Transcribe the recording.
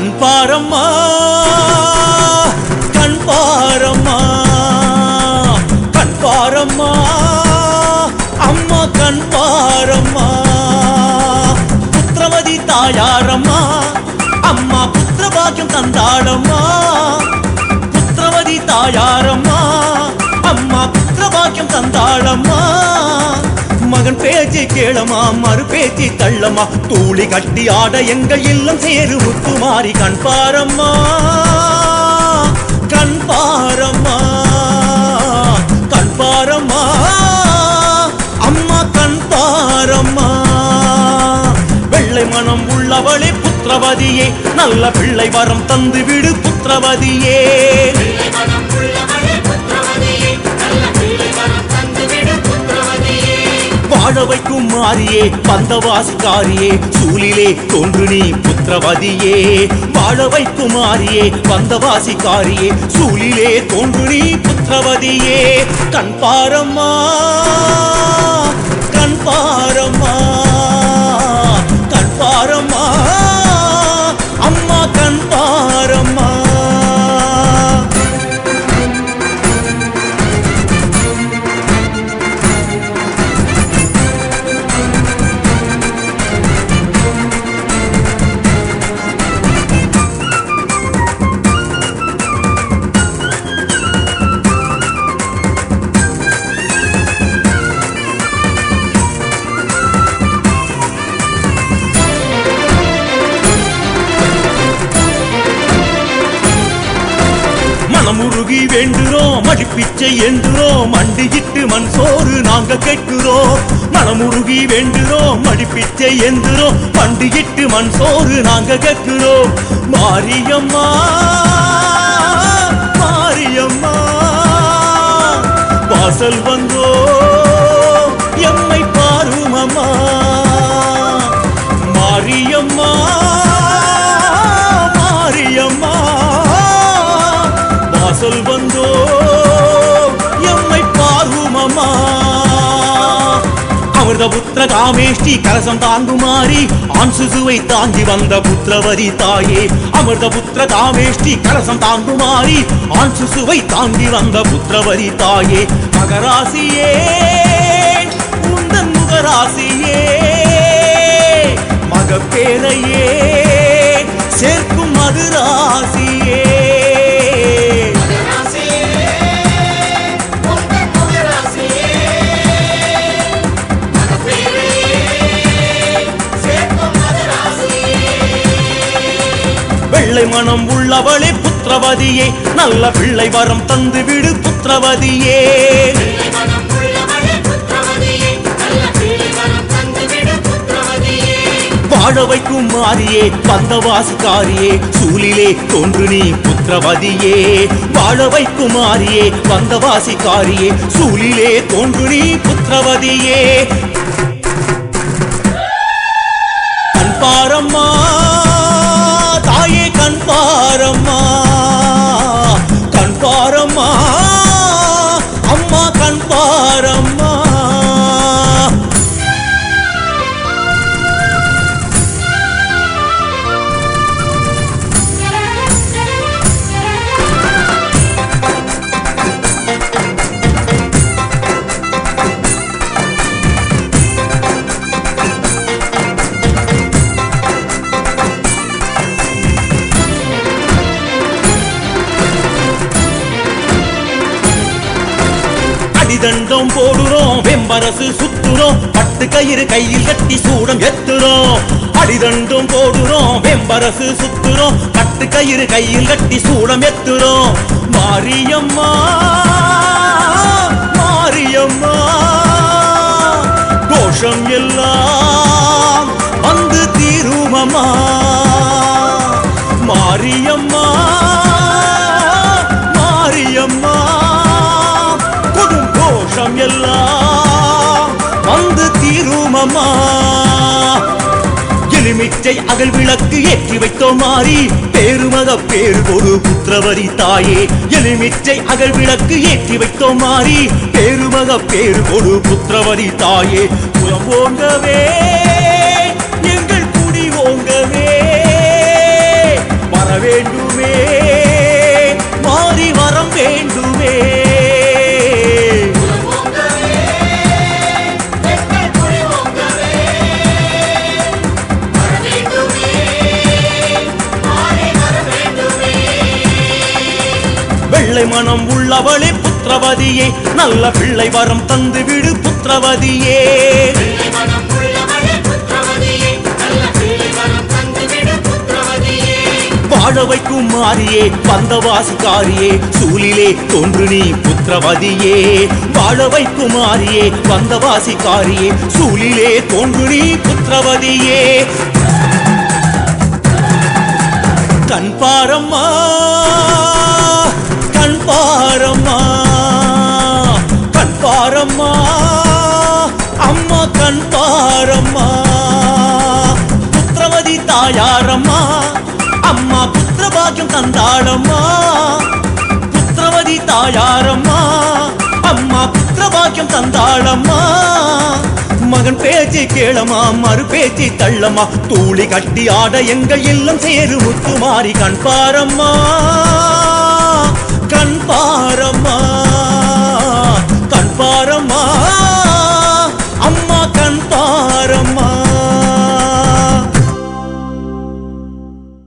கண் பாரம்மா கண் பாரம்மா கண் பாரம்மா அம்மா கண் பாரம்மா. புத்திரவதி தாயாரம்மா அம்மா புத்திர பாக்கியம் தந்தாளம்மா. புத்திரவதி தாயாரம்மா அம்மா புத்திர பாக்கியம் தந்தாளம்மா. மகன் பேச்சு கேளமா மறு பேச்சு தள்ளமா? தூளி கட்டி ஆட எங்கள் இல்லம் சேரு முத்துமாரி கண் பாரம்மா கண் பாரம்மா கண் பாரம்மா அம்மா கண் பாரம்மா. வெள்ளை மனம் உள்ளவளே புத்திரவதியே நல்ல பிள்ளை வரம் தந்து விடு புத்திரவதியே. வாழ வைக்கும் மாறியே பந்தவாசிக்காரியே சூழிலே தோன்று நீ புத்திரவதியே. வாழ வைக்கும் மாறியே பந்தவாசிக்காரியே சூழிலே தோன்று நீ புத்திரவதியே. கண் பாரம்மா கண் பாரம்மா வேண்டுறோம் மடிப்பிச்சை என்றுறோம் மண்டியிட்டு மண் சோறு நாங்க கேட்கிறோம். மனமுருகி வேண்டுறோம் மடிப்பிச்சை என்றுறோம் மண்டியிட்டு மண் சோறு நாங்க கேட்கிறோம். மாரியம்மா வாசல் வந்தோ எம்மை பார்வுமம்மா அமிர்த புத்திர காமேஷ்டி கலசம் தாங்குமாறி ஆண் சிசுவை தாங்கி வந்த புத்திரவதி தாயே. அமிர்த புத்திர காமேஷ்டி கலசம் தாங்குமாறி ஆண் சிசுவை தாங்கி வந்த புத்திரவதி தாயே. மகராசியே உந்தன் முகராசியே மகப்பேரையே சேர்க்கும் மதுராசியே. வெள்ளை மனம் உள்ளவளே புத்திரவதியே. நல்ல பிள்ளை வரம் தந்து விடு புத்திரவதியே. வாழ வைக்கும் மாறியே வந்தவாசிக்காரியே சூழிலே தோன்று நீ புத்திரவதியே. வாழ வைக்கும் மாறியே வந்தவாசிக்காரியே சூழிலே தோன்று நீ புத்திரவதியே. பாரம்மா. அடிதண்டம் போடுறோம் வெம்பரசு சுத்துறோம் பட்டு கயிறு கையில் கட்டி சூடம் எத்துறோம் அடிதண்டம் போடுறோம் வெம்பரசு சுத்துறோம் பட்டு கயிறு கையில் கட்டி சூடம் எத்துறோம் மாரியம்மா மாரியம்மா கோஷம் எல்லாம் வந்து தீருமம்மா. மாரியம்மா எலுமிச்சை அகல் விளக்கு ஏற்றி வைத்தோம் மாறி. பேருமக பேரு ஒரு புத்திரவரி தாயே. எலுமிச்சை அகல் விளக்கு ஏற்றி வைத்தோம் மாறி. பேருமக பேரு ஒரு புத்திரவரி தாயே. புலம் உள்ளவளே புத்திரவதியே நல்ல பிள்ளை வரம் தந்து விடு புத்திரவதியே. பிள்ளை வாழ வைக்கும் மாறியே வந்தவாசிக்காரியே சூழிலே தோன்று நீ புத்திரவதியே. வாழ வைக்கும் மாறியே வந்தவாசிக்காரியே சூழிலே தோன்று நீ புத்திரவதியே. கண் பாரம்மா. கண்பாரம்மா கண்பாரம்மா அம்மா கண்பாரம்மா. புத்திரவதி தாயாரம்மா அம்மா புத்திர பாக்கியம் தந்தாளம்மா. புத்திரவதி தாயாரம்மா அம்மா புத்திர பாக்கியம் தந்தாளம்மா. மகன் பேச்சு கேளமா மறு பேச்சு தள்ளமா தூளி கட்டி ஆட எங்கள் இல்லம் சேரு முத்துமாரி கண்பாரம்மா.